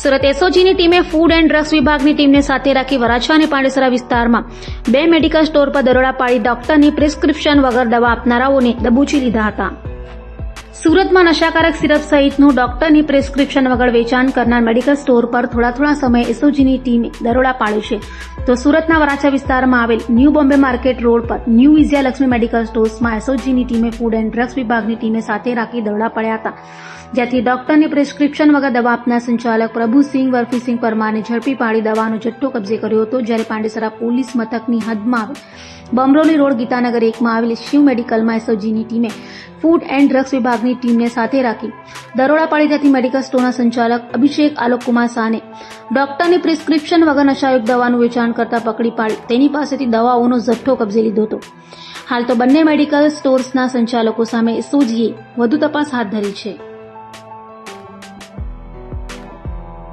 સુરત એસઓજીની ટીમે food and drugs વિભાગની ટીમને સાથે રાખી વરાછા અને પાંડેસરા વિસ્તારમાં બે મેડિકલ સ્ટોર પર દરોડા પાડી ડોક્ટરની પ્રિસ્ક્રિપ્શન વગર દવા આપનારાઓને દબૂચી લીધા હતા. સુરતમાં નશાકારક સિરપ સહિતનું ડોક્ટરની પ્રિસ્ક્રિપ્શન વગર વેચાણ કરનાર મેડિકલ સ્ટોર પર થોડા થોડા સમયે એસઓજીની ટીમે દરોડા પાડ્યું છે. તો સુરતના વરાછા વિસ્તારમાં આવેલ ન્યૂ બોમ્બે માર્કેટ રોડ પર ન્યૂ વિજયા લક્ષ્મી મેડિકલ સ્ટોર્સમાં એસઓજીની ટીમે ફૂડ એન્ડ ડ્રગ્સ વિભાગની ટીમે સાથે રાખી દરોડા પડ્યા હતા જ્યાંથી ડોક્ટરની પ્રિસ્ક્રિપ્શન વગર દવા આપનાર સંચાલક પ્રભુસિંહ વરફીસિંહ પરમારને ઝડપી પાડી દવાનો જથ્થો કબજે કર્યો હતો, જ્યારે પાંડેસરા પોલીસ મથકની હદમાં આવેલ બમરોલી રોડ ગીતાનગર એકમાં આવેલી શિવ મેડિકલમાં એસઓજીની ટીમે ફૂડ એન્ડ ડ્રગ્સ વિભાગની ટીમને સાથે રાખી દરોડા પાડી ત્યાંથી મેડિકલ સ્ટોરના સંચાલક અભિષેક આલોકકુમાર સાને ડોક્ટરની પ્રિસ્ક્રિપ્શન વગર નશાયુક્ત દવાનું વેચાણ કરતા પકડી પાડી તેની પાસેથી દવાઓનો જથ્થો કબજે લીધો હતો. હાલ તો બંને મેડિકલ સ્ટોર્સના સંચાલકો સામે એસઓજીએ વધુ તપાસ હાથ ધરી છે.